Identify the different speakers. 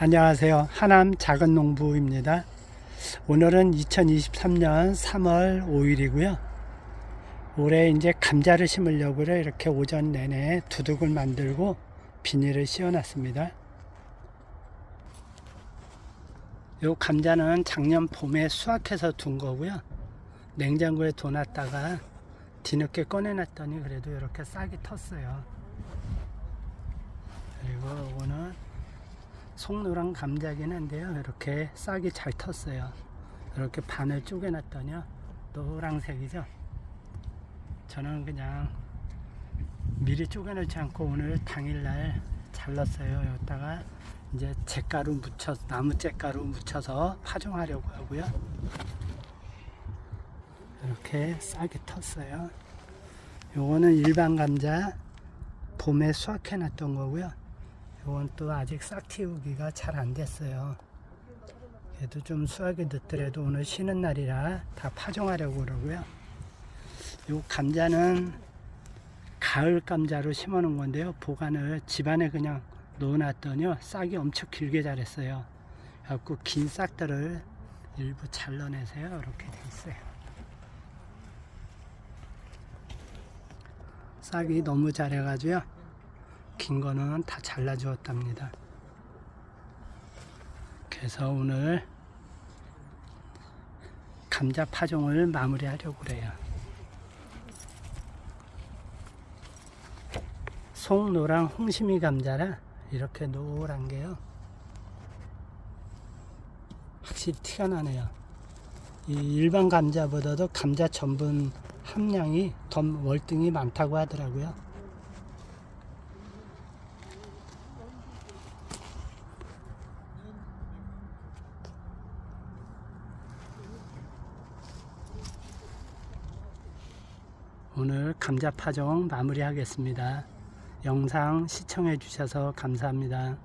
Speaker 1: 안녕하세요. 하남 작은 농부입니다. 오늘은 2023년 3월 5일이고요. 올해 이제 감자를 심으려고 이렇게 오전 내내 두둑을 만들고 비닐을 씌워놨습니다. 요 감자는 작년 봄에 수확해서 둔 거고요. 냉장고에 둬놨다가 뒤늦게 꺼내놨더니 그래도 이렇게 싹이 텄어요. 그리고 이거는 송노랑 감자긴 한데요. 이렇게 싹이 잘 텄어요. 이렇게 반을 쪼개놨더니요. 노란색이죠. 저는 그냥 미리 쪼개놓지 않고 오늘 당일날 잘랐어요. 여기다가 이제 잿가루 묻혀 나무 잿가루 묻혀서 파종하려고 하고요. 이렇게 싹이 텄어요. 요거는 일반 감자 봄에 수확해 놨던 거고요. 요건 또 아직 싹 틔우기가 잘 안 됐어요. 그래도 좀 수확이 늦더라도 오늘 쉬는 날이라 다 파종하려고 그러고요. 요 감자는 가을 감자로 심어 놓은 건데요. 보관을 집안에 그냥 넣어놨더니요. 싹이 엄청 길게 자랐어요. 그래갖고 긴 싹들을 일부 잘라내세요. 이렇게 돼 있어요. 싹이 너무 잘해가지고요. 긴 거는 다 잘라 주었답니다. 그래서 오늘 감자 파종을 마무리하려고 그래요. 송노랑 홍심이 감자라 이렇게 노란 게요. 확실히 티가 나네요. 이 일반 감자보다도 감자 전분 함량이 더 월등히 많다고 하더라고요. 오늘 감자 파종 마무리하겠습니다. 영상 시청해 주셔서 감사합니다.